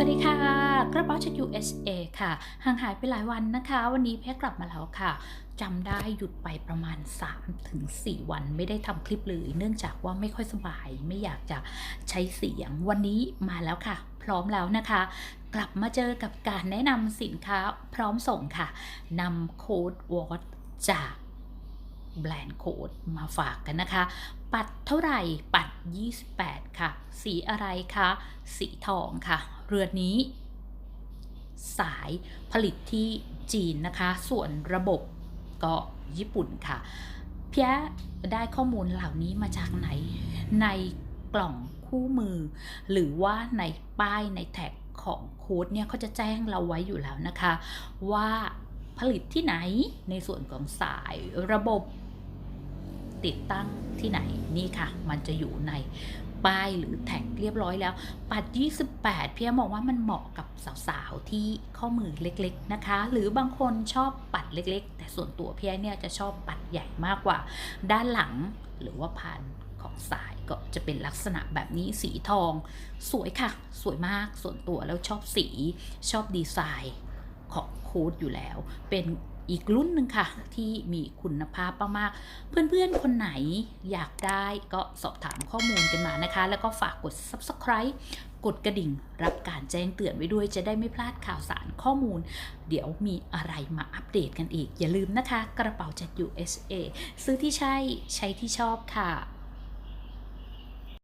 สวัสดีค่ะ กระเป๋าจาก USA ค่ะ ห่างหายไปหลายวันนะคะ วันนี้แพ้กลับมาแล้วค่ะจำได้หยุดไปประมาณ 3-4 วันไม่ได้ทำคลิปเลยเนื่องจากว่าไม่ค่อยสบาย ไม่อยากจะใช้เสียงวันนี้มาแล้วค่ะ พร้อมแล้วนะคะ กลับมาเจอกับการแนะนำสินค้าพร้อมส่งค่ะนำโค้ดวอตจาก แบรนด์โค้ดมาฝากกันนะคะ ปัดเท่าไหร่ปัด 28 ค่ะ สีอะไรคะ สีทองค่ะ เรือนนี้ สายผลิตที่จีนนะคะ ส่วนระบบก็ญี่ปุ่นค่ะเพียได้ข้อมูลเหล่านี้มาจากไหน ในกล่องคู่มือ หรือว่าในป้ายในแท็กของโค้ดเนี่ยเขาจะแจ้งเราไว้อยู่แล้วนะคะ ว่าผลิตที่ไหนในส่วนของสายระบบ ติดตั้งที่ไหนนี่ค่ะ มันจะอยู่ในป้ายหรือแท็กเรียบร้อยแล้ว ปัด 28 พี่มองว่ามันเหมาะกับสาวๆ ที่ข้อมือเล็กๆนะคะ หรือบางคนชอบปัดเล็กๆ แต่ส่วนตัวพี่เนี่ยจะชอบปัดใหญ่มากกว่า ด้านหลังหรือว่าผ่านของสายก็จะเป็นลักษณะแบบนี้สีทอง สวยค่ะ สวยมากส่วนตัวแล้วชอบสีชอบดีไซน์ของโค้ดอยู่แล้ว เป็น อีกรุ่นหนึ่งค่ะ ที่มีคุณภาพมากๆ เพื่อนๆ คนไหนอยากได้ก็สอบถามข้อมูลกันมานะคะ แล้วก็ฝากกด subscribe กดกระดิ่งรับการแจ้งเตือนไว้ด้วยจะได้ไม่พลาดข่าวสารข้อมูล เดี๋ยวมีอะไรมาอัปเดตกันอีก อย่าลืมนะคะ กระเป๋าจาก USA ซื้อที่ใช่ใช้ที่ชอบค่ะ